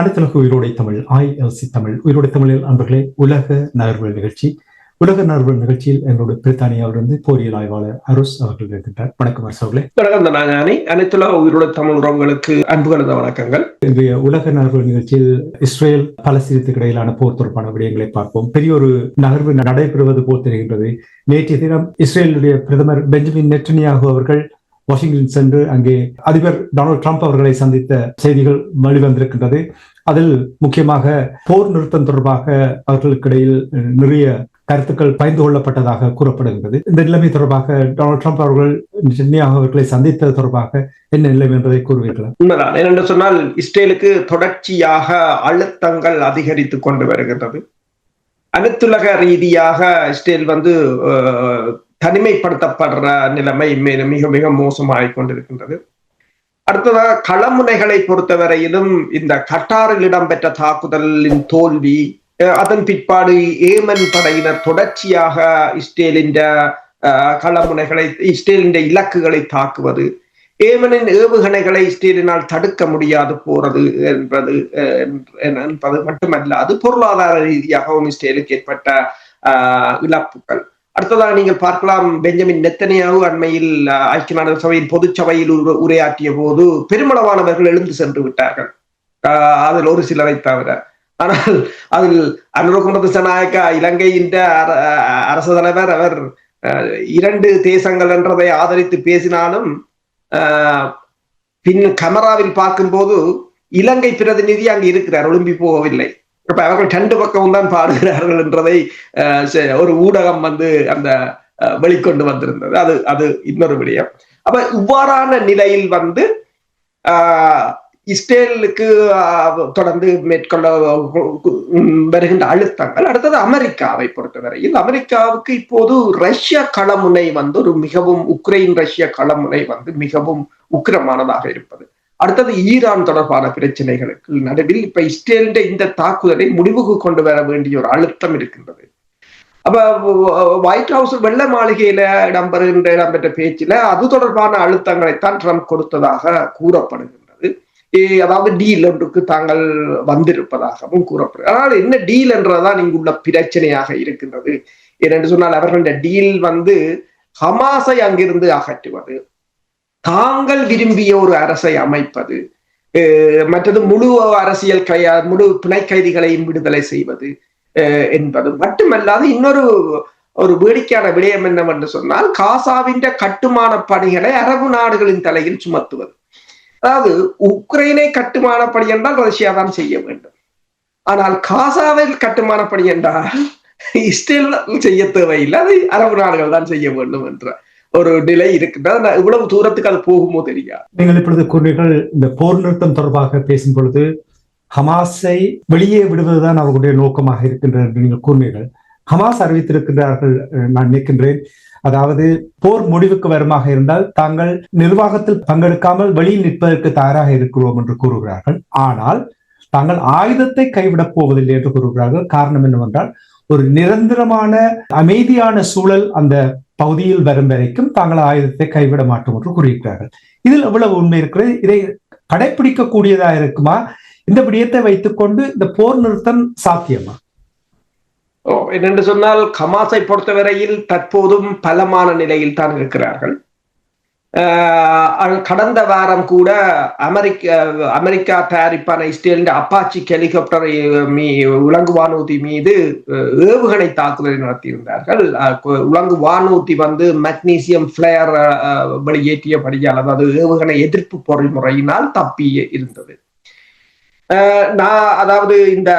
அனைத்துலக உயிரோடை தமிழ் ஐஎல்சி தமிழ். உயிரோடை தமிழில் அன்பர்களே உலக நகர்வுகள் நிகழ்ச்சி. உலக நகர்வுகள் நிகழ்ச்சியில் எங்களோட பிரித்தானியாவிலிருந்து போரியல் ஆய்வாளர் அருஸ் அவர்கள் இருக்கின்றார். வணக்கம் அரசு அவர்களே. வணக்கம் அனைத்துலக உயிரோட தமிழ் உறவுகளுக்கு அன்பு கலந்த வணக்கங்கள். இன்றைய உலக நகர்வுகள் நிகழ்ச்சியில் இஸ்ரேல் பலஸ்தீனத்துக்கு இடையிலான போர் தொடர்பான விடயங்களை பார்ப்போம். பெரிய ஒரு நகர்வு நடைபெறுவது போல் தெரிகின்றது. நேற்றைய தினம் இஸ்ரேலுடைய பிரதமர் பெஞ்சமின் நெட்டனியாகு அவர்கள் வாஷிங்டன் சென்று அங்கே அதிபர் டொனால்டு ட்ரம்ப் அவர்களை சந்தித்த செய்திகள் வெளிவந்திருக்கின்றது. அதில் முக்கியமாக போர் நிறுத்தம் தொடர்பாக அவர்களுக்கிடையில் நிறைய கருத்துக்கள் பகிர்ந்து கொள்ளப்பட்டதாக கூறப்படுகிறது இந்த நிலைமை தொடர்பாக டொனால்ட் ட்ரம்ப் அவர்கள் சென்னையாக அவர்களை சந்தித்தது தொடர்பாக என்ன நிலைமை என்பதை கூறுவீர்களா? உண்மைதான். ஏனென்று சொன்னால் இஸ்ரேலுக்கு தொடர்ச்சியாக அழுத்தங்கள் அதிகரித்து கொண்டு வருகின்றது. அனைத்துலக ரீதியாக இஸ்ரேல் வந்து தனிமைப்படுத்தப்படுற நிலைமை மேலும் மிக மிக மோசமாகிக் கொண்டிருக்கின்றது அடுத்ததாக களமுனைகளை பொறுத்தவரையிலும் இந்த கட்டாரில் இடம்பெற்ற தாக்குதலின் தோல்வி அதன் பிற்பாடு ஏமன் படையினர் தொடர்ச்சியாக இஸ்ரேலின் களமுனைகளை இஸ்ரேலின் இலக்குகளை தாக்குவது ஏமனின் ஏவுகணைகளை இஸ்ரேலினால் தடுக்க முடியாது போறது என்பது அஹ், என்பது மட்டுமல்லாது பொருளாதார ரீதியாகவும் இஸ்ரேலுக்கு ஏற்பட்ட ஆஹ், இழப்புகள். அடுத்ததாக நீங்கள் பார்க்கலாம் பெஞ்சமின் நெத்தனையாவு அண்மையில் ஐக்கிய நாடுகள் சபையின் பொதுச்சபையில் உரையாற்றிய போது பெருமளவானவர்கள் எழுந்து சென்று விட்டார்கள். ஆஹ், அதில் ஒரு சிலரை தவிர. ஆனால் அதில் அனுரகுமார திசநாயக்கா இலங்கையின் அர- அரசு தலைவர் அவர் இரண்டு தேசங்கள் என்றதை ஆதரித்து பேசினாலும் ஆஹ், பின் கமராவில் பார்க்கும்போது இலங்கை பிரதிநிதி அங்கு இருக்கிறார் ஒளிம்பி போகவில்லை. இப்ப அவர்கள் ரெண்டு பக்கமும் தான் பாடுகிறார்கள் என்றதை ஒரு ஊடகம் வந்து அந்த வெளிக்கொண்டு வந்திருந்தது. அது அது இன்னொரு விடயம். அப்ப இவ்வாறான நிலையில் வந்து ஆஹ், இஸ்ரேலுக்கு தொடர்ந்து மேற்கொள்ள உம், வருகின்ற அழுத்தங்கள். அடுத்தது அமெரிக்காவை பொறுத்தவரையில் அமெரிக்காவுக்கு இப்போது ரஷ்ய களமுனை வந்து ஒரு மிகவும் உக்ரைன் ரஷ்ய களமுனை வந்து மிகவும் உக்கிரமானதாக இருப்பது. அடுத்தது ஈரான் தொடர்பான பிரச்சனைகளுக்கு நடுவில் இப்ப இஸ்ரேலின் இந்த தாக்குதலை முடிவுக்கு கொண்டு வர வேண்டிய ஒரு அழுத்தம் இருக்கின்றது. அப்ப ஒயிட் ஹவுஸ் வெள்ளை மாளிகையில இடம்பெறுகின்ற இடம்பெற்ற பேச்சில அது தொடர்பான அழுத்தங்களைத்தான் ட்ரம்ப் கொடுத்ததாக கூறப்படுகின்றது. அதாவது டீல் ஒன்றுக்கு தாங்கள் வந்திருப்பதாகவும் கூறப்படுகிறது. ஆனால் என்ன டீல் என்றதான் இங்குள்ள பிரச்சனையாக இருக்கின்றது. ஏனென்று சொன்னால் அவர்களுடைய டீல் வந்து ஹமாஸை அங்கிருந்து அகற்றுவது. தாங்கள் விரும்பிய ஒரு அரசை அமைப்பது மற்றது முழு அரசியல் கையா முழு பிணை கைதிகளையும் விடுதலை செய்வது அஹ் என்பது மட்டுமல்லாது இன்னொரு ஒரு வேடிக்கையான விடயம் என்னவென்று சொன்னால் காசாவின் கட்டுமான பணிகளை அரபு நாடுகளின் தலையில் சுமத்துவது. அதாவது உக்ரைனை கட்டுமான பணி என்றால் ரஷ்யா தான் செய்ய வேண்டும். ஆனால் காசாவில் கட்டுமான பணி என்றால் இஸ்ரேல் செய்ய தேவையில்லை அதை அரபு நாடுகள் தான் செய்ய வேண்டும் என்ற ஒரு நிலை இருக்குன்னா நான் இவ்வளவு தூரத்துக்கு அது போகுமோ தெரியாது நீங்கள் இப்பொழுது கூறினீர்கள் இந்த போர் நிறுத்தம் தொடர்பாக பேசும் பொழுது ஹமாஸை வெளியே விடுவதுதான் அவர்களுடைய நோக்கமாக இருக்கின்றது என்று நீங்கள் கூறினீர்கள் ஹமாஸ் அறிவித்திருக்கின்றார்கள் நான் நினைக்கின்றேன். அதாவது போர் முடிவுக்கு வருமாக இருந்தால் தாங்கள் நிர்வாகத்தில் பங்கெடுக்காமல் வெளியில் நிற்பதற்கு தயாராக இருக்கிறோம் என்று கூறுகிறார்கள். ஆனால் தாங்கள் ஆயுதத்தை கைவிடப் போவதில்லை என்று கூறுகிறார்கள். காரணம் என்னவென்றால் ஒரு நிரந்தரமான அமைதியான சூழல் அந்த பகுதியில் வரும் வரைக்கும் தாங்கள் ஆயுதத்தை கைவிட மாட்டோம் என்று கூறியிருக்கிறார்கள். இதில் எவ்வளவு உண்மை இருக்கிறது? இதை கடைபிடிக்கக்கூடியதா இருக்குமா? இந்த விடயத்தை வைத்துக்கொண்டு இந்த போர் நிறுத்தம் சாத்தியமா? என்னென்று சொன்னால் ஹமாஸை பொறுத்தவரையில் தற்போதும் பலமான நிலையில் தான் இருக்கிறார்கள். கடந்த வாரம் கூட அமெரிக்க அமெரிக்கா தயாரிப்பான இஸ்ரேலின் அப்பாச்சி ஹெலிகாப்டர் மீ உலங்கு வானூர்தி மீது ஏவுகணை தாக்குதலை நடத்தியிருந்தார்கள். உலங்கு வானூர்தி வந்து மக்னீசியம் பிளேயர் வெளியேற்றியபடியால் அதாவது ஏவுகணை எதிர்ப்பு பொறிமுறையினால் தப்பி இருந்தது. நான் அதாவது இந்த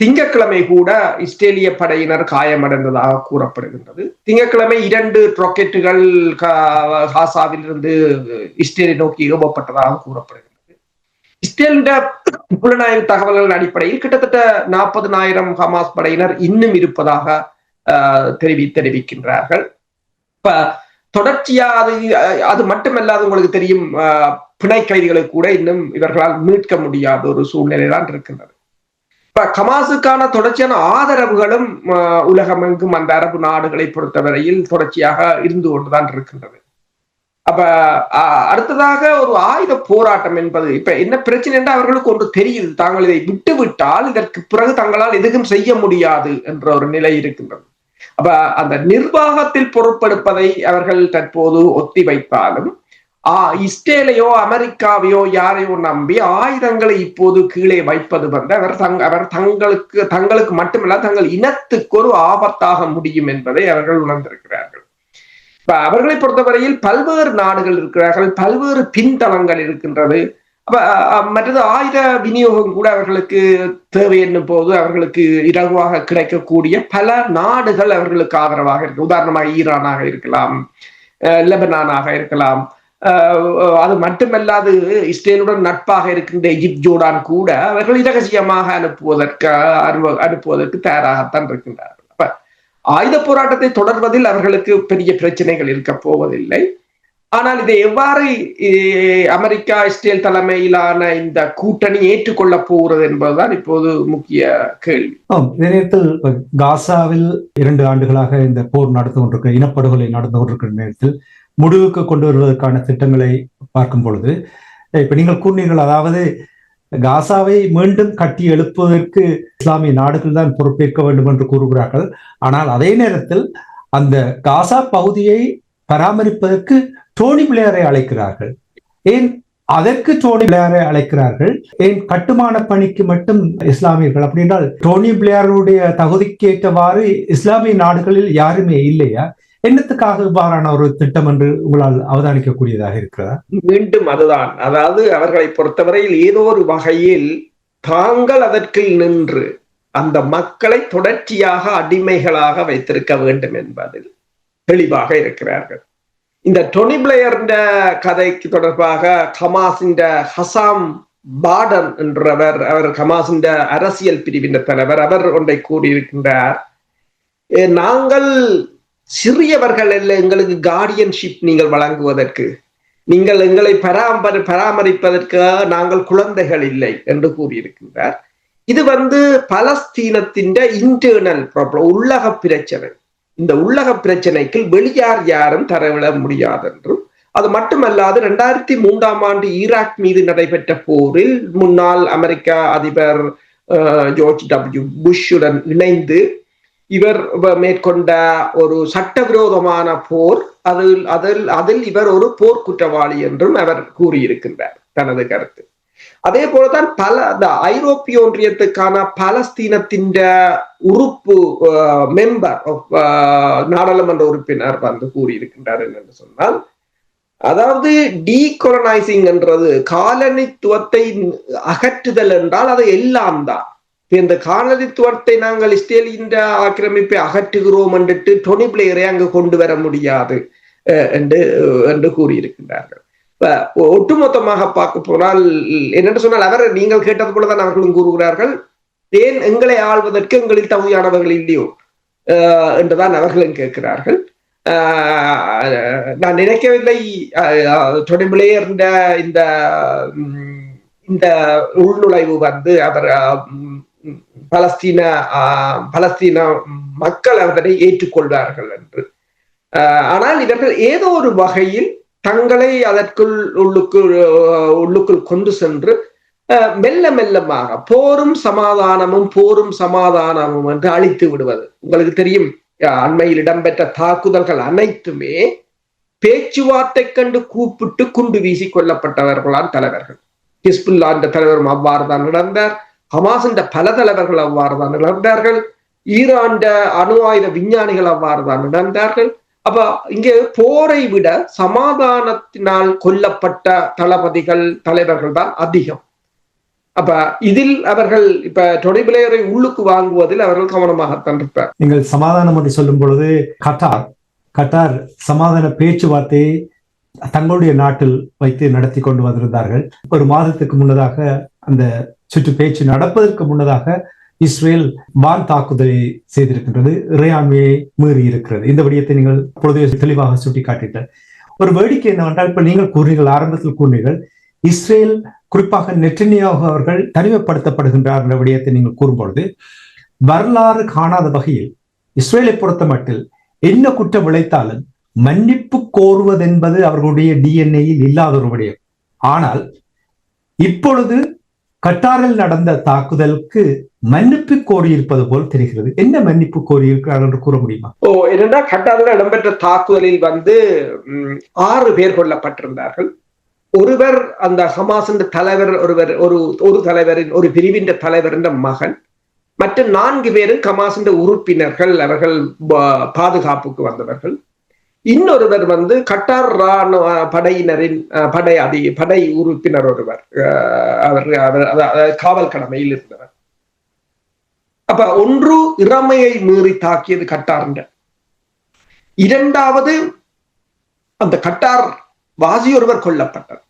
திங்கக்கிழமை கூட இஸ்ரேலிய படையினர் காயமடைந்ததாக கூறப்படுகின்றது. திங்கக்கிழமை இரண்டு ராக்கெட்டுகள் காசாவில் இருந்து இஸ்ரேலை நோக்கி ஏவப்பட்டதாக கூறப்படுகின்றது. இஸ்ரேலிட புலனாய்வு தகவல்களின் அடிப்படையில் கிட்டத்தட்ட நாற்பதுனாயிரம் ஹமாஸ் படையினர் இன்னும் இருப்பதாக தெரிவி தெரிவிக்கின்றார்கள். இப்ப தொடர்ச்சியா அது அது மட்டுமல்லாது உங்களுக்கு தெரியும் பிணை கைதிகளை கூட இன்னும் இவர்களால் மீட்க முடியாத ஒரு சூழ்நிலை தான் இருக்கின்றது. இப்ப கமாசுக்கான தொடர்ச்சியான ஆதரவுகளும் உலகமெங்கும் அந்த அரபு நாடுகளை பொறுத்தவரையில் தொடர்ச்சியாக இருந்து கொண்டுதான் இருக்கின்றது. அப்ப அடுத்ததாக ஒரு ஆயுத போராட்டம் என்பது இப்ப என்ன பிரச்சனை என்று அவர்களுக்கு ஒன்று தெரியுது. தாங்கள் இதை விட்டுவிட்டால் இதற்கு பிறகு தங்களால் எதுவும் செய்ய முடியாது என்ற ஒரு நிலை இருக்கின்றது. அப்ப அந்த நிர்வாகத்தில் பொறுப்பெடுப்பதை அவர்கள் தற்போது ஒத்தி வைத்தாலும் இஸ்ரேலையோ அமெரிக்காவையோ யாரையோ நம்பி ஆயுதங்களை இப்போது கீழே வைப்பது வந்து அவர் தங் அவர் தங்களுக்கு தங்களுக்கு மட்டுமல்ல தங்கள் இனத்துக்கு ஒரு ஆபத்தாக முடியும் என்பதை அவர்கள் உணர்ந்திருக்கிறார்கள். இப்ப அவர்களை பொறுத்தவரையில் பல்வேறு நாடுகள் இருக்கிறார்கள் பல்வேறு பின்தளங்கள் இருக்கின்றது. அப்ப மற்றது ஆயுத விநியோகம் கூட அவர்களுக்கு தேவை என்னும் போது அவர்களுக்கு இலகுவாக கிடைக்கக்கூடிய பல நாடுகள் அவர்களுக்கு ஆதரவாக இருக்கு. உதாரணமாக ஈரானாக இருக்கலாம் லெபனானாக இருக்கலாம். அது மட்டுமல்லாது இஸ்ரேலுடன் நட்பாக இருக்கின்ற எகிப்த் ஜோர்டான் கூட அவர்கள் இரகசியமாக அனுப்புவதற்கு அனுப்புவதற்கு தயாராகத்தான் இருக்கின்றார்கள். அப்ப ஆயுத போராட்டத்தை தொடர்வதில் அவர்களுக்கு பெரிய பிரச்சனைகள் இருக்க போவதில்லை. ஆனால் இதை எவ்வாறு அமெரிக்கா இஸ்ரேல் தலைமையிலான இந்த கூட்டணி ஏற்றுக்கொள்ள போகிறது என்பதுதான் இப்போது முக்கிய கேள்வி. இதே நேரத்தில் காசாவில் இரண்டு ஆண்டுகளாக இந்த போர் நடந்து கொண்டிருக்க இனப்படுகொலை நடந்து கொண்டிருக்கிற நேரத்தில் முடிவுக்கு கொண்டு வருவதற்கான திட்டங்களை பார்க்கும் பொழுது இப்ப நீங்கள் கூறினீர்கள் அதாவது காசாவை மீண்டும் கட்டி எழுப்புவதற்கு இஸ்லாமிய நாடுகள் தான் பொறுப்பேற்க வேண்டும் என்று கூறுகிறார்கள். ஆனால் அதே நேரத்தில் அந்த காசா பகுதியை பராமரிப்பதற்கு டோனி பிளேயரை அழைக்கிறார்கள். ஏன் அதற்கு டோனி பிளேயரை அழைக்கிறார்கள்? ஏன் கட்டுமான பணிக்கு மட்டும் இஸ்லாமியர்கள் அப்படின்றால் டோனி பிளேயருடைய தகுதிக்கு ஏற்றவாறு இஸ்லாமிய நாடுகளில் யாருமே இல்லையா? என்னத்துக்காக இவ்வாறான ஒரு திட்டம் என்று உங்களால் அவதானிக்கக்கூடியதாக இருக்கிறதா? மீண்டும் அதுதான். அதாவது அவர்களை பொறுத்தவரையில் ஏதோ ஒரு வகையில் தாங்கள் அதற்கில் நின்று அந்த மக்களை தொடர்ச்சியாக அடிமைகளாக வைத்திருக்க வேண்டும் என்பதில் தெளிவாக இருக்கிறார்கள். இந்த டொனி பிளேயர் கதைக்கு தொடர்பாக ஹமாஸின் ஹசாம் பாடன் என்றவர் அவர் ஹமாஸின் அரசியல் பிரிவின் தலைவர் அவர் ஒன்றை கூறியிருக்கின்றார். நாங்கள் சிறியவர்கள் அல்ல எங்களுக்கு கார்டியன்ஷிப் நீங்கள் வழங்குவதற்கு. நீங்கள் எங்களை பராமரி பராமரிப்பதற்கு நாங்கள் குழந்தைகள் இல்லை என்று கூறியிருக்கின்றார். இது வந்து பலஸ்தீனத்தின் இன்டர்னல் ப்ராப்ளம் உள்ளக பிரச்சனை. இந்த உள்ளக பிரச்சனைக்கு வெளியார் யாரும் தரவிட முடியாது என்றும் அது மட்டுமல்லாது ரெண்டாயிரத்தி மூன்றாம் ஆண்டு ஈராக் மீது நடைபெற்ற போரில் முன்னாள் அமெரிக்கா அதிபர் ஜோர்ஜ் டபிள்யூ புஷ்ஷுடன் இணைந்து இவர் மேற்கொண்ட ஒரு சட்டவிரோதமான போர் அதில் அதில் அதில் இவர் ஒரு போர் குற்றவாளி என்றும் அவர் கூறியிருக்கின்றார் தனது கருத்து. அதே போலதான் பல இந்த ஐரோப்பிய ஒன்றியத்துக்கான பலஸ்தீனத்தின் உறுப்பு மெம்பர் நாடாளுமன்ற உறுப்பினர் வந்து கூறியிருக்கின்றார் என்று சொன்னால் அதாவது டீகொலனைசிங் என்றது காலனித்துவத்தை அகற்றுதல் என்றால் அது எல்லாம் தான். இந்த காலனித்துவத்தை நாங்கள் இஸ்ரேலின்ற ஆக்கிரமிப்பை அகற்றுகிறோம் என்றுட்டு டொனி பிளேயரை அங்கு கொண்டு வர முடியாது என்று என்று கூறியிருக்கின்றார்கள். ஒட்டுமொத்தமாக பார்க்க போனால் என்னென்று சொன்னால் அவர் நீங்கள் கேட்டது போலதான் அவர்களும் கூறுகிறார்கள் ஏன் எங்களை ஆள்வதற்கு எங்களில் தகுதியானவர்கள் இல்லையோ? என்றுதான் அவர்களும் கேட்கிறார்கள். நான் நினைக்கவில்லை தொடைபிளேயர் இந்த இந்த உள்நுழைவு வந்து அவர் பலஸ்தீன பலஸ்தீன மக்கள் அதனை ஏற்றுக்கொள்வார்கள் என்று. ஆனால் இவர்கள் ஏதோ ஒரு வகையில் தங்களை அதற்குள் உள்ளுக்குள் உள்ளுக்குள் கொண்டு சென்று மெல்ல மெல்லமாக போரும் சமாதானமும் போரும் சமாதானமும் என்று அழித்து விடுவது. உங்களுக்கு தெரியும் அண்மையில் இடம்பெற்ற தாக்குதல்கள் அனைத்துமே பேச்சுவார்த்தை கண்டு கூப்பிட்டு குண்டு வீசி கொல்லப்பட்டவர்களான் தலைவர்கள். ஹிஸ்புல்லா என்ற தலைவரும் அவ்வாறு தான் நடந்தார். ஹமாஸ் பல தலைவர்கள் அவ்வாறு தான் நடந்தார்கள். ஈராண்ட அணு ஆயுத விஞ்ஞானிகள் அவ்வாறு தான் நடந்தார்கள். அப்ப இங்கே போரை விட சமாதானத்தினால் கொல்லப்பட்ட தளபதிகள் தலைவர்கள் தான் அதிகம். அப்ப இதில் அவர்கள் இப்ப டொடிபிளேயரை உள்ளுக்கு வாங்குவதில் அவர்கள் கவனமாகத்தான் இருப்பார். நீங்கள் சமாதானம் என்று சொல்லும் பொழுது கட்டார் கட்டார் சமாதான பேச்சுவார்த்தையை தங்களுடைய நாட்டில் வைத்து நடத்தி கொண்டு வந்திருந்தார்கள். ஒரு மாதத்துக்கு முன்னதாக அந்த சுற்று பேச்சு நடப்பதற்கு முன்னதாக இஸ்ரேல் வான் தாக்குதலை செய்திருக்கின்றது. இறையாண்மையை மீறி இருக்கிறது. இந்த விடயத்தை நீங்கள் பொழுது தெளிவாக சுட்டிக்காட்டீர்கள் ஒரு வேடிக்கை என்னவென்றால் இப்ப நீங்கள் கூறினீர்கள் ஆரம்பத்தில் கூறினீர்கள் இஸ்ரேல் குறிப்பாக நெட்டனியாக அவர்கள் தனிமைப்படுத்தப்படுகின்றார் என்ற விடயத்தை நீங்கள் கூறும்பொழுது வரலாறு காணாத வகையில் இஸ்ரேலை பொறுத்த மட்டில் என்ன குற்றம் விளைத்தாலும் மன்னிப்பு கோருவதென்பது அவர்களுடைய டிஎன்ஏயில் இல்லாத ஒரு விடயம். ஆனால் இப்பொழுது கட்டாரில் நடந்த தாக்குதலுக்கு மன்னிப்பு கோரியிருப்பது போல் தெரிகிறது. என்ன மன்னிப்பு கோரியிருக்கிறார் என்று கூற முடியுமா? ஓ என்னன்னா கட்டாரில் இடம்பெற்ற தாக்குதலில் வந்து ஆறு பேர் கொல்லப்பட்டிருந்தார்கள். ஒருவர் அந்த ஹமாஸ் தலைவர் ஒருவர் ஒரு ஒரு தலைவரின் ஒரு பிரிவின் தலைவரின் மகன். மற்ற நான்கு பேரும் கமாசின் உறுப்பினர்கள் அவர்கள் பாதுகாப்புக்கு வந்தவர்கள். இன்னொருவர் வந்து கட்டார் ராணுவ படையினரின் படை அதி படை உறுப்பினர் ஒருவர். அவர் அவர் காவல் கடமையில் இருந்தவர். அப்ப ஒன்று இறமையை மீறி தாக்கியது கட்டார்ன்ற. இரண்டாவது அந்த கட்டார் வாசி ஒருவர் கொல்லப்பட்டார்.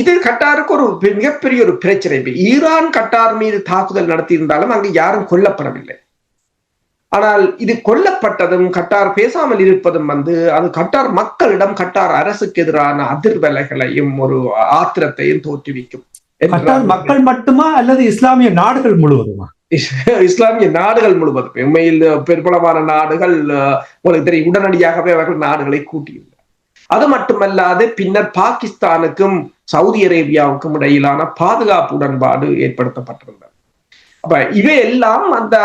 இது கட்டாருக்கு ஒரு மிகப்பெரிய ஒரு பிரச்சனை. ஈரான் கட்டார் மீது தாக்குதல் நடத்தியிருந்தாலும் அங்கு யாரும் கொல்லப்படவில்லை. ஆனால் இது கொல்லப்பட்டதும் கட்டார் பேசாமல் இருப்பதும் வந்து அது கட்டார் மக்களிடம் கட்டார் அரசுக்கு எதிரான அதிர்வலைகளையும் ஒரு ஆத்திரத்தையும் தோற்றுவிக்கும் கட்டார் மக்கள் மட்டுமா அல்லது இஸ்லாமிய நாடுகள் முழுவதுமா? இஸ்லாமிய நாடுகள் முழுவதும். உண்மையில் பெரும்பளமான நாடுகள் உங்களுக்கு தெரியும் உடனடியாகவே அவர்கள் நாடுகளை கூட்டியுள்ளனர். அது மட்டுமல்லாது பின்னர் பாகிஸ்தானுக்கும் சவுதி அரேபியாவுக்கும் இடையிலான பாதுகாப்பு உடன்பாடு ஏற்படுத்தப்பட்டிருந்தது. அப்ப இவையெல்லாம் அந்த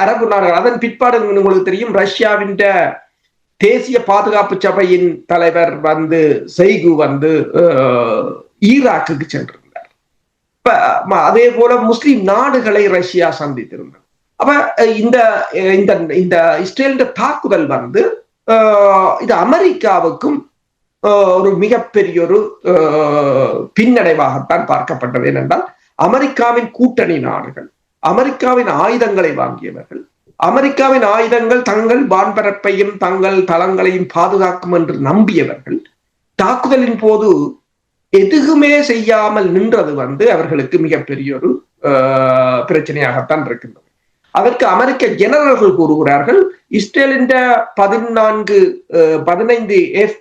அரபு நாடுகள் அதன் பிற்பாடு உங்களுக்கு தெரியும். ரஷ்யாவின் தேசிய பாதுகாப்பு சபையின் தலைவர் வந்து செய்கு வந்து ஈராக்குக்கு சென்றிருந்தார். இப்ப அதே போல முஸ்லிம் நாடுகளை ரஷ்யா சந்தித்திருந்தது. அப்ப இந்த இந்த இந்த இஸ்ரேல் தாக்குதல் வந்து இது அமெரிக்காவுக்கும் ஒரு மிகப்பெரிய ஒரு பின்னடைவாகத்தான் பார்க்கப்பட்டது. ஏனென்றால் அமெரிக்காவின் கூட்டணி நாடுகள் அமெரிக்காவின் ஆயுதங்களை வாங்கியவர்கள் அமெரிக்காவின் ஆயுதங்கள் தங்கள் வான்பரப்பையும் தங்கள் தளங்களையும் பாதுகாக்கும் என்று நம்பியவர்கள் தாக்குதலின் போது எதுவுமே செய்யாமல் நின்றது வந்து அவர்களுக்கு மிகப்பெரிய ஒரு பிரச்சனையாகத்தான் இருக்கின்றது. அதற்கு அமெரிக்க ஜெனரல்கள் கூறுகிறார்கள் இஸ்ரேலின் பதினான்கு பதினைந்து எஃப்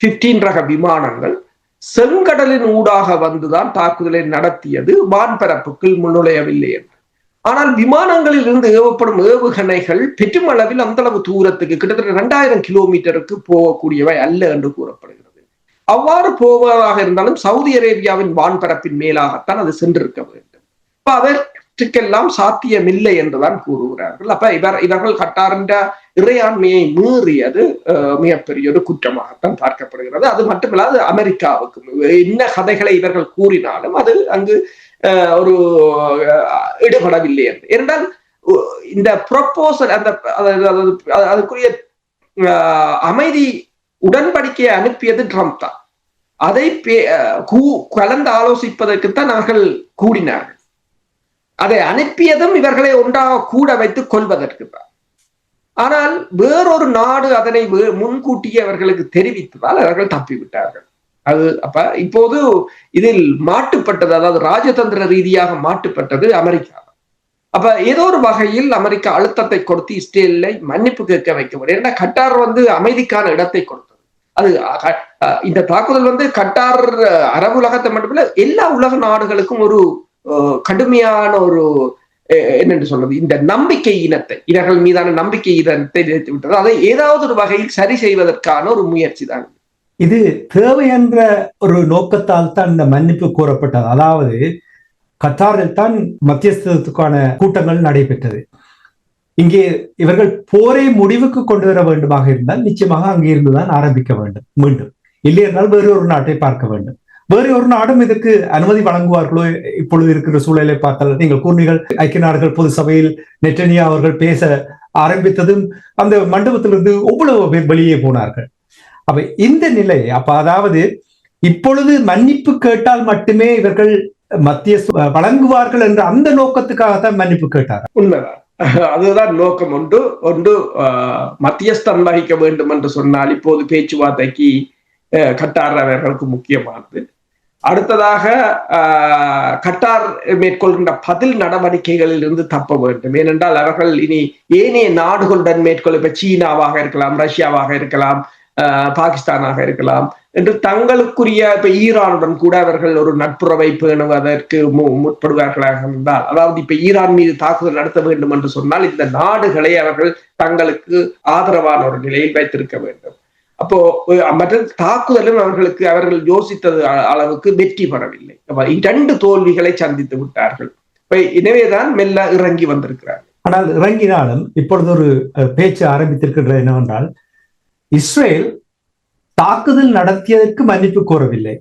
பிப்டீன் ரக விமானங்கள் செங்கடலின் ஊடாக வந்துதான் தாக்குதலை நடத்தியது. வான்பரப்புக்குள் முன்னுழையவில்லை என்று. ஆனால் விமானங்களில் இருந்து ஏவப்படும் ஏவுகணைகள் பெருமளவில் அந்த அளவு தூரத்துக்கு கிட்டத்தட்ட இரண்டாயிரம் கிலோமீட்டருக்கு போகக்கூடியவை அல்ல என்று கூறப்படுகிறது. அவ்வாறு போவதாக இருந்தாலும் சவுதி அரேபியாவின் வான்பரப்பின் மேலாகத்தான் அது சென்றிருக்க வேண்டும். இப்ப அதற்கெல்லாம் சாத்தியமில்லை என்றுதான் கூறுகிறார்கள். அப்ப இவர் இவர்கள் கட்டாரின்ற இறையாண்மையை மீறியது மிகப்பெரிய ஒரு குற்றமாகத்தான் பார்க்கப்படுகிறது. அது மட்டுமில்லாது அமெரிக்காவுக்கு என்ன கதைகளை இவர்கள் கூறினாலும் அது அங்கு ஒரு ஈடுபடவில்லை என்று. ஏனென்றால் இந்த ப்ரொப்போசல் அந்த அதுக்குரிய அமைதி உடன்படிக்கையை அனுப்பியது ட்ரம்ப் தான். அதை கலந்து ஆலோசிப்பதற்குத்தான் அவர்கள் கூடினார்கள். அதை அனுப்பியதும் இவர்களை ஒன்றாக கூட வைத்து கொள்வதற்கு ஆனால் வேறொரு நாடு அதனை முன்கூட்டியே அவர்களுக்கு தெரிவித்ததால் அவர்கள் தப்பிவிட்டார்கள். அது அப்ப இப்போது இதில் மாட்டுப்பட்டது அதாவது ராஜதந்திர ரீதியாக மாட்டுப்பட்டது அமெரிக்கா. அப்ப ஏதோ ஒரு வகையில் அமெரிக்கா அழுத்தத்தை கொடுத்து இஸ்ரேலை மன்னிப்பு கேட்க வைக்க முடியும் ஏன்னா கட்டார் வந்து அமைதிக்கான இடத்தை கொடுத்தது. அது இந்த தாக்குதல் வந்து கட்டார் அரபு உலகத்தை மட்டுமில்ல எல்லா உலக நாடுகளுக்கும் ஒரு கடுமையான ஒரு என்னென்று சொல்றது? இந்த நம்பிக்கை இனத்தை இவர்கள் மீதான நம்பிக்கை இனத்தை நிறுத்தி விட்டது. அதை ஏதாவது ஒரு வகையில் சரி செய்வதற்கான ஒரு முயற்சி தான். இது தேவை என்ற ஒரு நோக்கத்தால் தான் இந்த மன்னிப்பு கூறப்பட்டது. அதாவது கத்தாரில் தான் மத்தியஸ்தத்துக்கான கூட்டங்கள் நடைபெற்றது. இங்கே இவர்கள் போரை முடிவுக்கு கொண்டு வர வேண்டுமாக இருந்தால் நிச்சயமாக அங்கே இருந்துதான் ஆரம்பிக்க வேண்டும். மீண்டும். இல்லை என்றால் வேறு ஒரு நாட்டை பார்க்க வேண்டும். வேறு ஒரு நாடும் இதற்கு அனுமதி வழங்குவார்களோ? இப்பொழுது இருக்கிற சூழலை பார்த்தால் நீங்கள் கூர்ணிகள் ஐக்கிய நாடுகள் பொது சபையில் நெட்டனியா அவர்கள் பேச ஆரம்பித்ததும் அந்த மண்டபத்திலிருந்து எவ்வளவு பேர் வெளியே போனார்கள். அப்ப இந்த நிலை அப்ப அதாவது இப்பொழுது மன்னிப்பு கேட்டால் மட்டுமே இவர்கள் மத்திய வழங்குவார்கள் என்ற அந்த நோக்கத்துக்காகத்தான் மன்னிப்பு கேட்டார் உண்மைதான். அதுதான் நோக்கம். ஒன்று ஒன்று மத்தியஸ்தம் வகிக்க வேண்டும் என்று சொன்னால் இப்போது பேச்சுவார்த்தைக்கு கட்டார் அவர்களுக்கு முக்கியமானது. அடுத்ததாக கட்டார் மேற்கொள்கின்ற பதில் நடவடிக்கைகளில் இருந்து தப்ப வேண்டும். ஏனென்றால் அவர்கள் இனி ஏனைய நாடுகளுடன் மேற்கொள்ள இப்ப சீனாவாக இருக்கலாம் ரஷ்யாவாக இருக்கலாம் பாகிஸ்தானாக இருக்கலாம் என்று தங்களுக்குரிய இப்ப ஈரானுடன் கூட அவர்கள் ஒரு நட்புறவை பேணுவதற்கு முற்படுவார்களாக இருந்தால் அதாவது இப்ப ஈரான் மீது தாக்குதல் நடத்த வேண்டும் என்று சொன்னால் இந்த நாடுகளை அவர்கள் தங்களுக்கு ஆதரவான ஒரு நிலையில் வைத்திருக்க வேண்டும். அப்போ மற்ற தாக்குதலும் அவர்களுக்கு அவர்கள் யோசித்தது அளவுக்கு வெற்றி பெறவில்லை. இரண்டு தோல்விகளை சந்தித்து விட்டார்கள். எனவேதான் மெல்ல இறங்கி வந்திருக்கிறார்கள். ஆனால் இறங்கினாலும் இப்பொழுது ஒரு பேச்சு ஆரம்பித்திருக்கின்றது என்னவென்றால் இஸ்ரேல் தாக்குதல் நடத்தியதற்கு மன்னிப்பு கோரவில்லை.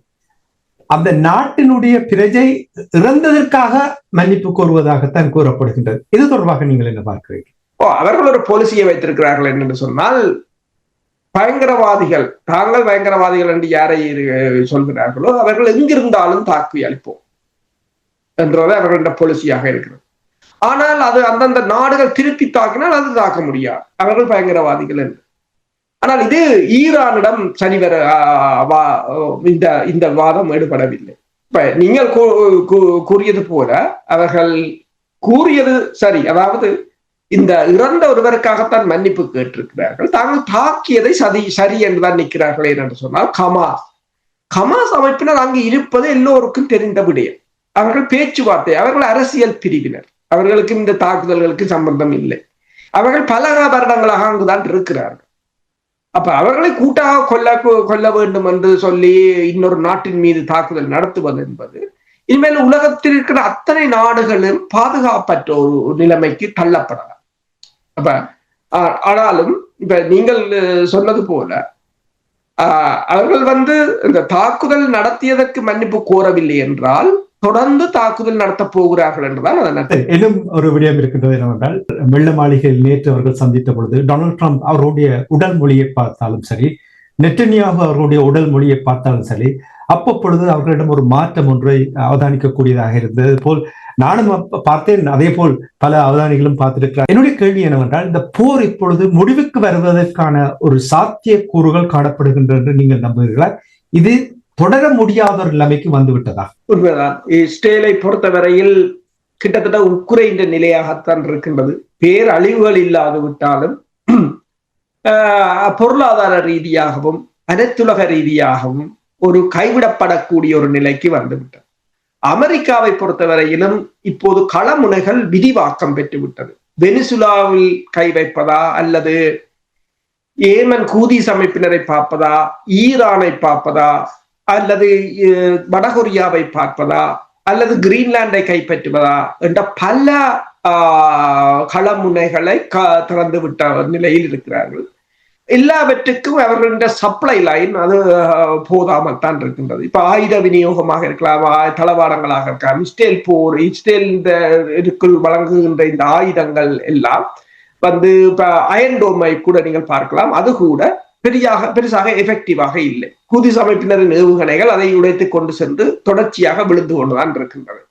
அந்த நாட்டினுடைய பிரஜை இறந்ததற்காக மன்னிப்பு கோருவதாகத்தான் கூறப்படுகின்றது. இது தொடர்பாக நீங்கள் என்ன பார்க்கிறீர்கள்? ஓ அவர்கள் ஒரு பாலிசியை வைத்திருக்கிறார்கள் என்று சொன்னால் பயங்கரவாதிகள் தாங்கள் பயங்கரவாதிகள் என்று யாரை சொல்கிறார்களோ அவர்கள் எங்கிருந்தாலும் தாக்கி அளிப்போம் என்றது அவர்களின் பொலிசியாக இருக்கிறது. ஆனால் அது அந்தந்த நாடுகள் திருப்பி தாக்கினால் அது தாக்க முடியாது. அவர்கள் பயங்கரவாதிகள் என்று. ஆனால் இது ஈரானிடம் சரிவர இந்த இந்த வாதம் ஈடுபடவில்லை இப்ப நீங்கள் கூறியது போல அவர்கள் கூறியது சரி. அதாவது இந்த இறந்த ஒருவருக்காகத்தான் மன்னிப்பு கேட்டிருக்கிறார்கள். தாங்கள் தாக்கியதை சதி சரி என்றுதான் நிற்கிறார்கள் என்று சொன்னால் கமாஸ். கமாஸ் அமைப்பினர் அங்கு இருப்பது எல்லோருக்கும் தெரிந்த விடயம். அவர்கள் பேச்சுவார்த்தை அவர்கள் அரசியல் பிரிவினர். அவர்களுக்கு இந்த தாக்குதல்களுக்கு சம்பந்தம் இல்லை. அவர்கள் பல வருடங்களாக அங்குதான் இருக்கிறார்கள். அப்ப அவர்களை கூட்டாக கொல்ல கொல்ல வேண்டும் என்று சொல்லி இன்னொரு நாட்டின் மீது தாக்குதல் நடத்துவது என்பது இனிமேல் உலகத்தில் இருக்கிற அத்தனை நாடுகளும் பாதுகாப்பற்ற ஒரு நிலைமைக்கு தள்ளப்படலாம். அப்ப ஆனாலும் இப்ப நீங்கள் சொன்னது போல அவர்கள் வந்து இந்த தாக்குதல் நடத்தியதற்கு மன்னிப்பு கோரவில்லை என்றால் தொடர்ந்து தாக்குதல் நடத்த போகிறார்கள் என்றுதான் அதன் இன்னும் ஒரு விடயம் இருக்கின்றது என்னவென்றால் வெள்ள மாளிகையில் நேற்று அவர்கள் சந்தித்த பொழுது டொனால்ட் ட்ரம்ப் அவருடைய உடல் மொழியை பார்த்தாலும் சரி நெட்டனியாக அவர்களுடைய உடல் மொழியை பார்த்தாலும் சரி அப்பப்பொழுது அவர்களிடம் ஒரு மாற்றம் ஒன்றை அவதானிக்கக்கூடியதாக இருந்தது. போல் நானும் பார்த்தேன். அதே போல் பல அவதானிகளும் பார்த்திருக்கிறார். என்னுடைய கேள்வி என்னவென்றால் இந்த போர் இப்பொழுது முடிவுக்கு வருவதற்கான ஒரு சாத்திய கூறுகள் காணப்படுகின்றன என்று நீங்கள் நம்புகிறீர்களா? இது தொடர முடியாத ஒரு நிலைமைக்கு வந்துவிட்டதா? உண்மைதான். இஸ்ரேலை பொறுத்தவரையில் கிட்டத்தட்ட உட்குறைந்த நிலையாகத்தான் இருக்கின்றது. பேரழிவுகள் இல்லாது விட்டாலும் பொருளாதார ரீதியாகவும் அனைத்துலக ரீதியாகவும் ஒரு கைவிடப்படக்கூடிய ஒரு நிலைக்கு வந்துவிட்டது. அமெரிக்காவை பொறுத்தவரையிலும் இப்போது களமுனைகள் விரிவாக்கம் பெற்றுவிட்டது. வெனிசுலாவில் கை வைப்பதா அல்லது ஏமன் கூதிஸ் அமைப்பினரை பார்ப்பதா ஈரானை பார்ப்பதா அல்லது வடகொரியாவை பார்ப்பதா அல்லது கிரீன்லாண்டை கைப்பற்றுவதா என்ற பல களமுனைகளை திறந்து விட்ட நிலையில் இருக்கிறார்கள். எல்லாவற்றுக்கும் அவர்களுடைய சப்ளை லைன் அது போதாமல் தான் இருக்கின்றது. இப்ப ஆயுத விநியோகமாக இருக்கலாம் தளவாடங்களாக இருக்கலாம் இஸ்ரேல் போர் இஸ்ரேல் இந்த இதுக்குள் வழங்குகின்ற இந்த ஆயுதங்கள் எல்லாம் வந்து இப்ப அயன்டோமை கூட நீங்கள் பார்க்கலாம். அது கூட பெரியாக பெருசாக எஃபெக்டிவாக இல்லை. குதிஸ் அமைப்பினரின் ஏவுகணைகள் அதை உடைத்து கொண்டு சென்று தொடர்ச்சியாக விழுந்து கொண்டுதான் இருக்கின்றது.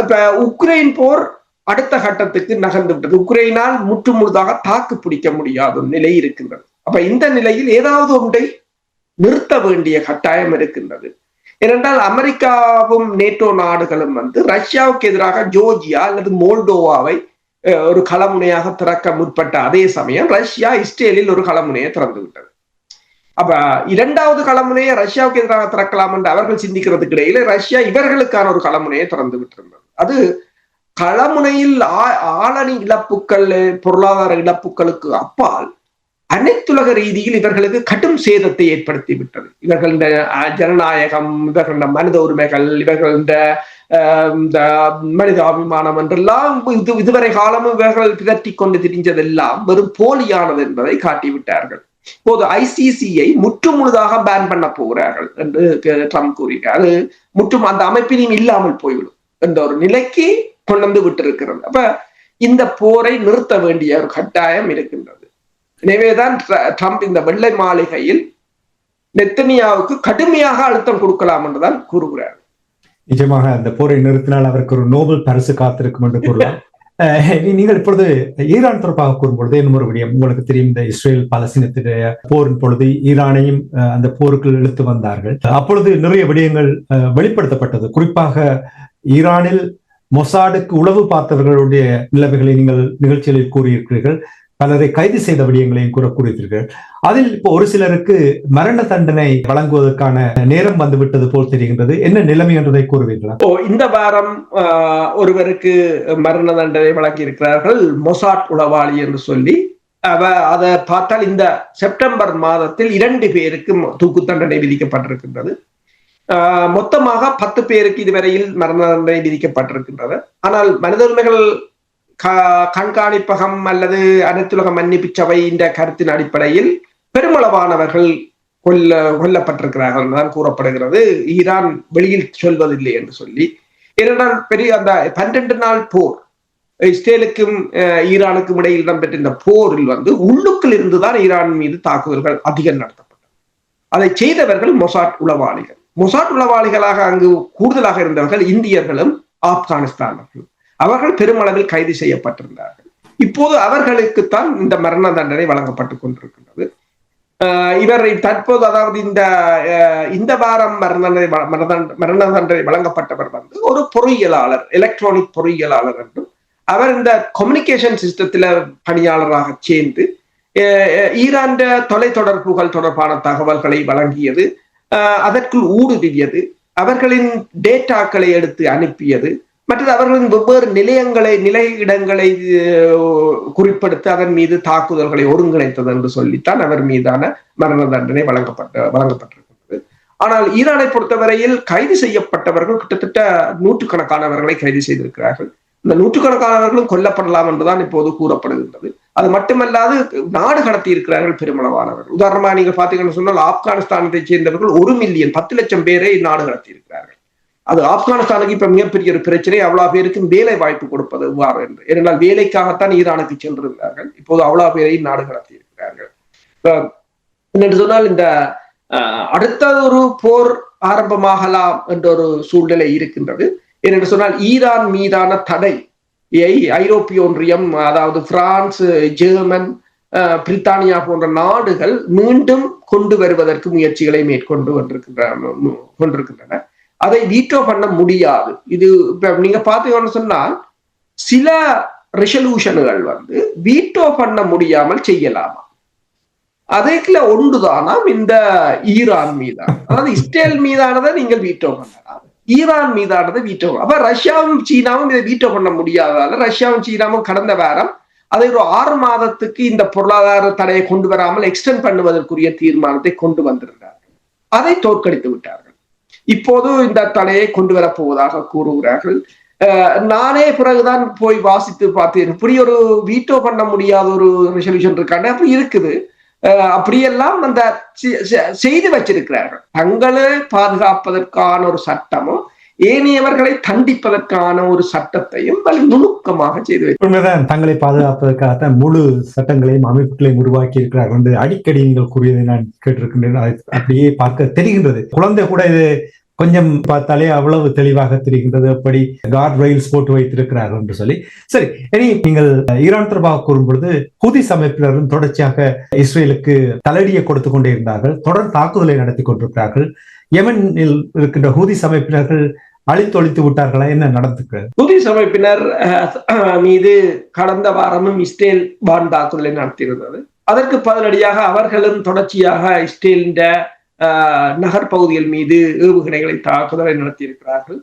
இப்ப உக்ரைன் போர் அடுத்த கட்டத்துக்கு நகர்ந்து விட்டது. உக்ரைனால் முற்று முழுதாக தாக்கு பிடிக்க முடியாத நிலை இருக்கின்றது. அப்ப இந்த நிலையில் ஏதாவது ஒன்றை நிறுத்த வேண்டிய கட்டாயம் இருக்கின்றது. ஏனென்றால் அமெரிக்காவும் நேட்டோ நாடுகளும் வந்து ரஷ்யாவுக்கு எதிராக ஜோர்ஜியா அல்லது மோல்டோவாவை ஒரு களமுனையாக திறக்க முற்பட்ட அதே சமயம் ரஷ்யா இஸ்ரேலில் ஒரு களமுனையை திறந்து விட்டது. அப்ப இரண்டாவது களமுனையை ரஷ்யாவுக்கு எதிராக திறக்கலாம் என்று அவர்கள் சிந்திக்கிறதுக்கு இடையில ரஷ்யா இவர்களுக்கான ஒரு களமுனையை திறந்து விட்டிருந்தது. அது களமுனையில் ஆளணி இழப்புக்கள் பொருளாதார இழப்புகளுக்கு அப்பால் அனைத்துலக ரீதியில் இவர்களுக்கு கடும் சேதத்தை ஏற்படுத்தி விட்டது இவர்கள் இந்த ஜனநாயகம் இந்த மனித உரிமைகள் இவர்கள் அஹ், இந்த மனிதாபிமானம் என்றெல்லாம் இது இதுவரை காலமும் இவர்கள் பிதற்றி கொண்டு திரிஞ்சதெல்லாம் வெறும் போலியானது என்பதை காட்டிவிட்டார்கள். இப்போது ஐசிசியை முற்று முழுதாக பேன் பண்ண போகிறார்கள் என்று ட்ரம்ப் கூறினார் அது முற்றும் அந்த அமைப்பினையும் இல்லாமல் போய்விடும் என்ற ஒரு நிலைக்கு கொண்டு வந்து விட்டிருக்கிறது. அப்ப இந்த போரை நிறுத்த வேண்டிய ஒரு கட்டாயம் இருக்கின்றது. எனவேதான் ட்ர- ட்ரம்ப் இந்த வெள்ளை மாளிகையில் நெத்தனியாவுக்கு கடுமையாக அழுத்தம் கொடுக்கலாம் என்றுதான் கூறுகிறார். நிஜமாக அந்த போரை நிறுத்தினால் அவருக்கு ஒரு நோபல் பரிசு காத்திருக்கும் என்று கூறலாம். நீங்கள் இப்பொழுது ஈரான் தொடர்பாக கூறும்பொழுது இன்னும் ஒரு விடயம். உங்களுக்கு தெரியும் இந்த இஸ்ரேல் பாலஸ்தீனத்துடைய போரின் பொழுது ஈரானையும் அந்த போருக்குள் இழுத்து வந்தார்கள். அப்பொழுது நிறைய விடயங்கள் வெளிப்படுத்தப்பட்டது. குறிப்பாக ஈரானில் மொசாடுக்கு உளவு பார்த்தவர்களுடைய நிலைமைகளை நீங்கள் நிகழ்ச்சிகளில் கூறியிருக்கிறீர்கள். பலரை கைது செய்த விடயங்களையும் கூற கூறியிருக்கிறீர்கள். அதில் இப்போ ஒரு சிலருக்கு மரண தண்டனை வழங்குவதற்கான நேரம் வந்துவிட்டது போல் தெரிகின்றது. என்ன நிலைமை என்றதை கூறுவீர்களா? ஓ இந்த வாரம் ஆஹ், ஒருவருக்கு மரண தண்டனை வழங்கி இருக்கிறார்கள் மொசாட் உளவாளி என்று சொல்லி. அவ அதை பார்த்தால் இந்த செப்டம்பர் மாதத்தில் இரண்டு பேருக்கு தூக்கு தண்டனை விதிக்கப்பட்டிருக்கின்றது. மொத்தமாக பத்து பேருக்கு இதுவரையில் மரண தண்டனை விதிக்கப்பட்டிருக்கின்றது. ஆனால் மனித உரிமைகள் க- கண்காணிப்பகம் அல்லது அனைத்துலக மன்னிப்பு சபை இந்த கருத்தின் அடிப்படையில் பெருமளவானவர்கள் கொல்ல கொல்லப்பட்டிருக்கிறார்கள் தான் கூறப்படுகிறது. ஈரான் வெளியில் சொல்வதில்லை என்று சொல்லி. ஏனென்றால் பெரிய அந்த பன்னிரண்டு நாள் போர் இஸ்ரேலுக்கும் ஈரானுக்கும் இடையில் இடம்பெற்ற இந்த போரில் வந்து உள்ளுக்குள் இருந்துதான் ஈரான் மீது தாக்குதல்கள் அதிகம் நடத்தப்பட்டது. அதை செய்தவர்கள் மொசாட் உளவாளிகள். மொசாட் உளவாளிகளாக அங்கு கூடுதலாக இருந்தவர்கள் இந்தியர்களும் ஆப்கானிஸ்தானர்களும் அவர்கள். பெருமளவில் கைது செய்யப்பட்டிருந்தார்கள். இப்போது அவர்களுக்குத்தான் இந்த மரண தண்டனை வழங்கப்பட்டுக் கொண்டிருக்கின்றது. ஆஹ் இவரை தற்போது அதாவது இந்த இந்த வாரம் மரண தண்டனை மரண தண்டனை வழங்கப்பட்டவர் வந்து ஒரு பொறியியலாளர் எலக்ட்ரானிக் பொறியியலாளர் என்றும் அவர் இந்த கம்யூனிகேஷன் சிஸ்டத்துல பணியாளராக சேர்ந்து ஆஹ் ஆஹ் ஈரான் தொலைத்தொடர்புகள் தொடர்பான தகவல்களை வழங்கியது அதற்குள் ஊடுருவியது. அவர்களின் டேட்டாக்களை எடுத்து அனுப்பியது. மற்றது அவர்களின் வெவ்வேறு நிலையங்களை நிலையிடங்களை இடங்களை குறிப்பிடுத்து அதன் மீது தாக்குதல்களை ஒருங்கிணைத்தது என்று சொல்லித்தான் அவர் மீதான மரண தண்டனை வழங்கப்பட்ட வழங்கப்பட்டிருக்கிறது ஆனால் ஈரானை பொறுத்தவரையில் கைது செய்யப்பட்டவர்கள் கிட்டத்தட்ட நூற்றுக்கணக்கானவர்களை கைது செய்திருக்கிறார்கள். இந்த நூற்றுக்கணக்கானவர்களும் கொல்லப்படலாம் என்றுதான் இப்போது கூறப்படுகின்றது. அது மட்டுமல்லாது நாடு கடத்தி இருக்கிறார்கள் பெருமளவானவர்கள் உதாரணமா நீங்க பாத்தீங்கன்னு சொன்னால் ஆப்கானிஸ்தானத்தை சேர்ந்தவர்கள் ஒரு மில்லியன் பத்து லட்சம் பேரை நாடு கடத்தி இருக்கிறார்கள். அது ஆப்கானிஸ்தானுக்கு இப்ப மிகப்பெரிய ஒரு பிரச்சனை அவ்வளவு பேருக்கும் வேலை வாய்ப்பு கொடுப்பது எவ்வாறு என்று. ஏனென்றால் வேலைக்காகத்தான் ஈரானுக்கு சென்றிருந்தார்கள். இப்போது அவ்வளவு பேரை நாடு கடத்தி இருக்கிறார்கள். என்று சொன்னால் இந்த அடுத்த ஒரு போர் ஆரம்பமாகலாம் என்ற ஒரு சூழ்நிலை இருக்கின்றது. ஏனென்று சொன்னால் ஈரான் மீதான தடை ஐரோப்பிய ஒன்றியம் அதாவது பிரான்ஸ் ஜெர்மன் பிரித்தானியா போன்ற நாடுகள் மீண்டும் கொண்டு வருவதற்கு முயற்சிகளை மேற்கொண்டு கொண்டிருக்கின்றன கொண்டிருக்கின்றன. அதை வீட்டோ பண்ண முடியாது. இது இப்ப நீங்க பாத்தீங்கன்னு சொன்னால் சில ரெசல்யூஷன்கள் வந்து வீட்டோ பண்ண முடியாமல் செய்யலாமா? அதுக்குல ஒன்றுதானாம் இந்த ஈரான் மீதான அதாவது இஸ்ரேல் மீதானதை நீங்கள் வீட்டோ பண்ணலாம். ஈரான் மீதானது வீட்டோ அப்ப ரஷ்யாவும் சீனாவும் இதை வீட்டோ பண்ண முடியாதால ரஷ்யாவும் சீனாவும் கடந்த வாரம் அதை ஒரு ஆறு மாதத்துக்கு இந்த பொருளாதார தடையை கொண்டு வராமல் எக்ஸ்டென்ட் பண்ணுவதற்குரிய தீர்மானத்தை கொண்டு வந்திருந்தார்கள். அதை தோற்கடித்து விட்டார்கள். இப்போது இந்த தடையை கொண்டு வரப்போவதாக கூறுகிறார்கள். அஹ் நானே பிறகுதான் போய் வாசித்து பார்த்தேன். இப்படி ஒரு வீட்டோ பண்ண முடியாத ஒரு ரெசல்யூஷன் இருக்காண்டு அப்படி இருக்குது. அப்படியெல்லாம் அந்த செய்து வச்சிருக்கிறார்கள். தங்களை பாதுகாப்பதற்கான ஒரு சட்டமும் ஏனையவர்களை தண்டிப்பதற்கான ஒரு சட்டத்தையும் வலி நுணுக்கமாக செய்து உண்மைதான் தங்களை பாதுகாப்பதற்காகத்தான் முழு சட்டங்களையும் அமைப்புகளையும் உருவாக்கி இருக்கிறார்கள் என்று அடிக்கடி நீங்கள் கூறியதை நான் கேட்டிருக்கின்றேன். அப்படியே பார்க்க தெரிகின்றது. குழந்தை கூட இது கொஞ்சம் பார்த்தாலே அவ்வளவு தெளிவாக தெரிகின்றது அப்படி கார்ட் ரயில்ஸ் போட்டு வைத்திருக்கிறார்கள் என்று சொல்லி. சரி இனி நீங்கள் ஈரான் தொடர்பாக கூறும்பொழுது ஹூதி அமைப்பினரும் தொடர்ச்சியாக இஸ்ரேலுக்கு தலையடியை கொடுத்து கொண்டே இருந்தார்கள். தொடர் தாக்குதலை நடத்தி கொண்டிருக்கிறார்கள். யமனில் இருக்கின்ற ஹூதி அமைப்பினர்கள் அழித்தொழித்து விட்டார்களா? என்ன நடந்துக்கு புதிஸ் அமைப்பினர் மீது கடந்த வாரமும் இஸ்ரேல் வான் தாக்குதலை நடத்தியிருந்தது. அதற்கு பதிலடியாக அவர்களும் தொடர்ச்சியாக இஸ்ரேலின் நகர்பகுதிகள் மீது ஏவுகணைகளை தாக்குதலை நடத்தியிருக்கிறார்கள்.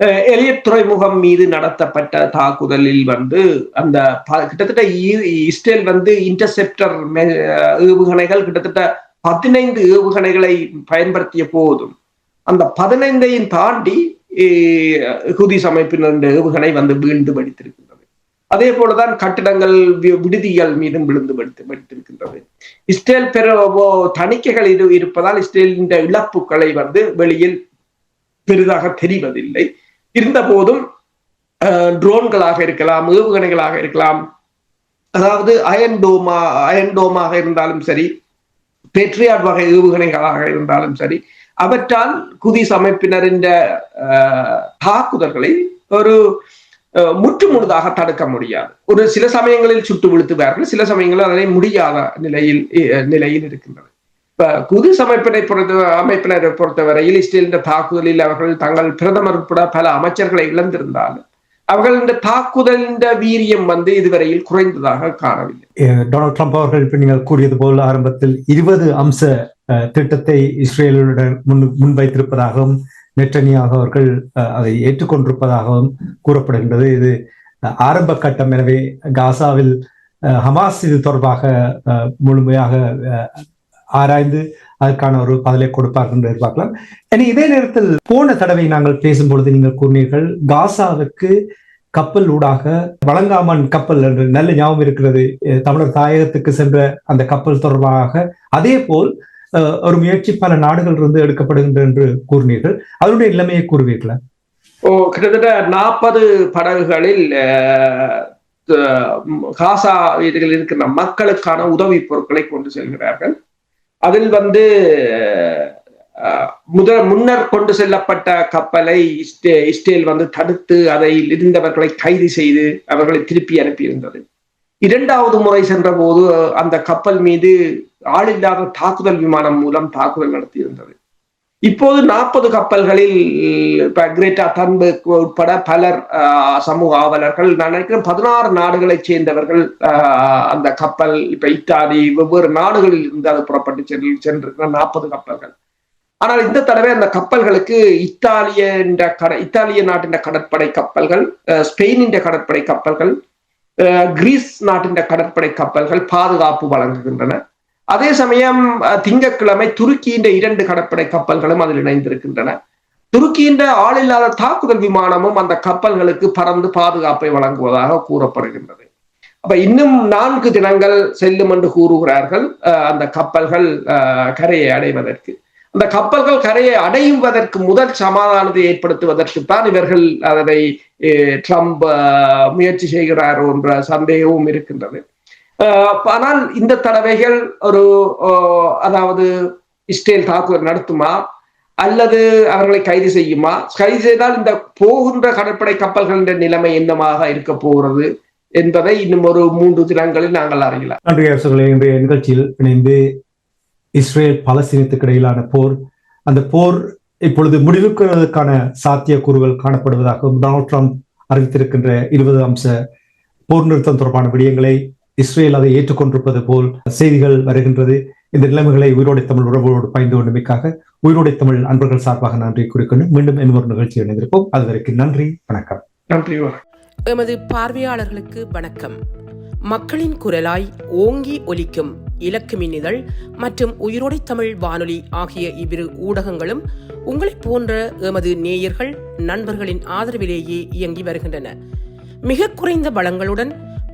அஹ், எலியட் துறைமுகம் மீது நடத்தப்பட்ட தாக்குதலில் வந்து அந்த கிட்டத்தட்ட இ- இஸ்ரேல் வந்து இன்டர்செப்டர் ஏவுகணைகள் கிட்டத்தட்ட பதினைந்து ஏவுகணைகளை பயன்படுத்திய போதும் அந்த பதினைந்தையும் தாண்டி ஹுதிஸ் அமைப்பினர் ஏவுகணை வந்து வீழ்ந்து படித்திருக்கு அதே போலதான் கட்டிடங்கள் வி- விடுதிகள் மீதும் விழுந்து வெடித்து வெடித்திருக்கின்றது இஸ்ரேல் பெற தணிக்கைகள் இரு இருப்பதால் இஸ்ரேலின் இழப்புகளை வந்து வெளியில் பெரிதாக தெரிவதில்லை. இருந்த போதும் ட்ரோன்களாக இருக்கலாம் ஏவுகணைகளாக இருக்கலாம். அதாவது அயன்டோமா அயன்டோமாக இருந்தாலும் சரி பேட்ரியாட் வகை ஏவுகணைகளாக இருந்தாலும் சரி அவற்றால் குதிஸ் அமைப்பினரின் தாக்குதல்களை ஒரு அஹ், முற்று முழுதாக தடுக்க முடியாது. ஒரு சில சமயங்களில் சுட்டு விழுத்துவார்கள் சில சமயங்களில் அதனை முடியாத நிலையில் நிலையில் இருக்கின்றது இப்ப குது அமைப்பினை பொறுத்த அமைப்பினரை பொறுத்தவரையில் இஸ்ரேலின் தாக்குதலில் அவர்கள் தங்கள் பிரதமர் உட்பட பல அமைச்சர்களை இழந்திருந்தாலும் இந்த தாக்குதலின் வீரியம் வந்து இதுவரையில் குறைந்ததாக காணவில்லை. டொனால்ட் ட்ரம்ப் அவர்கள் இப்ப நீங்கள் கூறியது போல் ஆரம்பத்தில் இருபது அம்ச திட்டத்தை இஸ்ரேலுடன் முன் முன்வைத்திருப்பதாகவும் நெட்டனியாக அவர்கள் அஹ், அதை ஏற்றுக்கொண்டிருப்பதாகவும் கூறப்படுகின்றது. இது ஆரம்ப கட்டம். எனவே காசாவில் அஹ், ஹமாஸ் இது தொடர்பாக அஹ், முழுமையாக ஆராய்ந்து அதற்கான ஒரு பதிலை கொடுப்பார்கள் என்று எதிர்பார்க்கலாம். இனி இதே நேரத்தில் போன தடவை நாங்கள் பேசும்பொழுது நீங்கள் கூறினீர்கள் காசாவுக்கு கப்பல் ஊடாக வழங்காமன் கப்பல் என்று நல்ல ஞாபகம் இருக்கிறது. தமிழர் தாயகத்துக்கு சென்ற அந்த கப்பல் தொடர்பாக அதே போல் ஒரு முயற்சி பல நாடுகள் இருந்து எடுக்கப்படுகின்ற என்று கூறினீர்கள். அதனுடைய நிலைமையை கூறுவீர்களா? ஓ கிட்டத்தட்ட நாற்பது படகுகளில் காசா இதில் இருக்கிற மக்களுக்கான உதவி பொருட்களை கொண்டு செல்கிறார்கள். அதில் வந்து முதல் முன்னர் கொண்டு செல்லப்பட்ட கப்பலை இஸ்ரே- இஸ்ரேல் வந்து தடுத்து அதில் இருந்தவர்களை கைது செய்து அவர்களை திருப்பி அனுப்பியிருந்தது. இரண்டாவது முறை சென்ற போது அந்த கப்பல் மீது ஆளில்லாத தாக்குதல் விமானம் மூலம் தாக்குதல் நடத்தியிருந்தது. இப்போது நாற்பது கப்பல்களில் கிரேட்டா தன்பர்க் உட்பட பலர் ஆஹ், சமூக ஆவலர்கள் நான் நினைக்கிறேன் பதினாறு நாடுகளைச் சேர்ந்தவர்கள் ஆஹ், அந்த கப்பல் இப்ப இத்தாலி வெவ்வேறு நாடுகளில் இருந்து அது புறப்பட்டு சென்று சென்றிருக்கிற நாற்பது கப்பல்கள். ஆனால் இந்த தடவை அந்த கப்பல்களுக்கு இத்தாலிய கட இத்தாலிய நாட்டின் கடற்படை கப்பல்கள் அஹ், ஸ்பெயினின் கடற்படை கப்பல்கள் கிரீஸ் நாட்டின் கடற்படை கப்பல்கள் பாதுகாப்பு வழங்குகின்றன. அதே சமயம் அஹ், திங்கட்கிழமை துருக்கியின் இரண்டு கடற்படை கப்பல்களும் அதில் இணைந்திருக்கின்றன. துருக்கியின் ஆளில்லாத தாக்குதல் விமானமும் அந்த கப்பல்களுக்கு பறந்து பாதுகாப்பை வழங்குவதாக கூறப்படுகின்றது. அப்ப இன்னும் நான்கு தினங்கள் செல்லும் என்று கூறுகிறார்கள் அஹ், அந்த கப்பல்கள் கரையை அடைவதற்கு. அந்த கப்பல்கள் கரையை அடைவதற்கு முதல் சமாதானத்தை ஏற்படுத்துவதற்கு தான் இவர்கள் அதனை அஹ், ட்ரம்ப் முயற்சி செய்கிறார் என்ற சந்தேகமும் இருக்கின்றது. ஆனால் இந்த தடவைகள் ஒரு அதாவது இஸ்ரேல் தாக்குதல் நடத்துமா? அல்லது அவர்களை கைது செய்யுமா? கைது செய்தால் இந்த போகின்ற கடற்படை கப்பல்களின் நிலைமை என்னமாக இருக்க போகிறது என்பதை இன்னும் ஒரு மூன்று தினங்களில் நாங்கள் அறியலாம். நன்றி அரசர்களே இன்றைய நிகழ்ச்சியில் இணைந்து இஸ்ரேல் பலஸ்தீனத்துக்கு இடையிலான போர் அந்த போர் இப்பொழுது முடிவுக்குவதற்கான சாத்தியக்கூறுகள் காணப்படுவதாகவும் டொனால்ட் ட்ரம்ப் அறிவித்திருக்கின்ற இருபது அம்ச போர் நிறுத்தம் தொடர்பான விடயங்களை இஸ்ரேல் அதை ஏற்றுக்கொண்டிருப்பது போல் செய்திகள் வருகின்றது. இந்த நிலைமைகளை உயிரோடை தமிழ் உறவோடு பயந்து கொண்டமைக்காக உயிரோடை தமிழ் அன்பர்கள் சார்பாக நன்றி கூறிக்கொண்டு மீண்டும் இன்னொரு நிகழ்ச்சி இணைந்திருப்போம். அதுவரைக்கும் நன்றி வணக்கம். நன்றி. எமது பார்வையாளர்களுக்கு வணக்கம். மக்களின் குரலாய் ஓங்கி ஒலிக்கும் இலக்கு மின்னிதழ் மற்றும் உயிரோடை தமிழ் வானொலி ஆகிய இவ்விரு ஊடகங்களும் உங்களைப் போன்ற எமது நேயர்கள் நண்பர்களின் ஆதரவிலேயே இயங்கி வருகின்றன. மிக குறைந்த வளங்களுடன்